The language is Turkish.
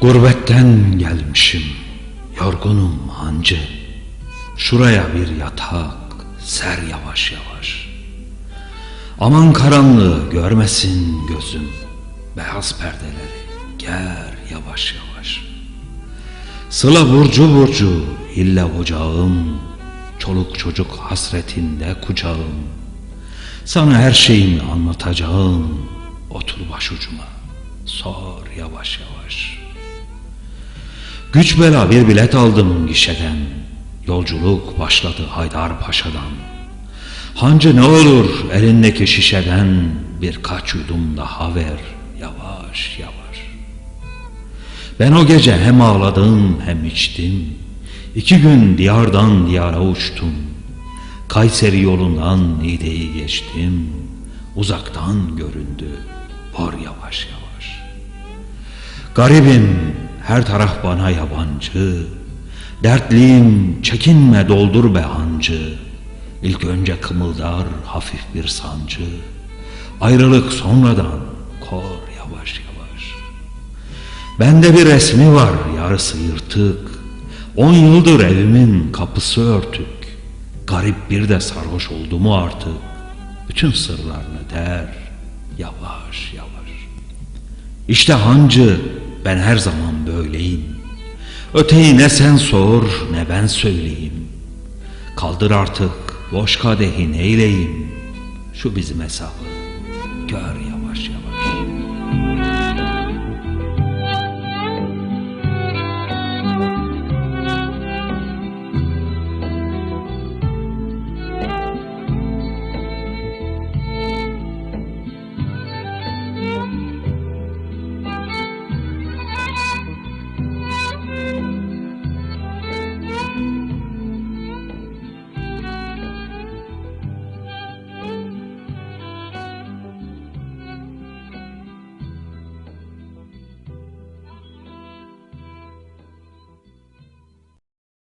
Gurbetten gelmişim, yorgunum hancı. Şuraya bir yatak, ser yavaş yavaş. Aman karanlığı görmesin gözüm. Beyaz perdeleri ger yavaş yavaş. Sıla burcu burcu ille ocağım. Çoluk çocuk hasretinde kucağım. Sana her şeyimi anlatacağım. Otur başucuma, sor yavaş yavaş. Güç bela bir bilet aldım gişeden. Yolculuk başladı Haydar Paşa'dan. Hancı ne olur elindeki şişeden birkaç yudum daha ver yavaş yavaş. Ben o gece hem ağladım hem içtim. İki gün diyardan diyara uçtum. Kayseri yolundan Niğde'yi geçtim. Uzaktan göründü var yavaş yavaş. Garibim her taraf bana yabancı. Dertliyim çekinme doldur be hancı. İlk önce kımıldar hafif bir sancı. Ayrılık sonradan kor yavaş yavaş. Bende bir resmi var yarısı yırtık. On yıldır evimin kapısı örtük. Garip bir de sarhoş oldu mu artık. Bütün sırlarını der yavaş yavaş. İşte hancı ben her zaman böyleyim. Öteyi ne sen sor ne ben söyleyeyim. Kaldır artık boş kadehi neyleyim. Şu bizim hesabı gör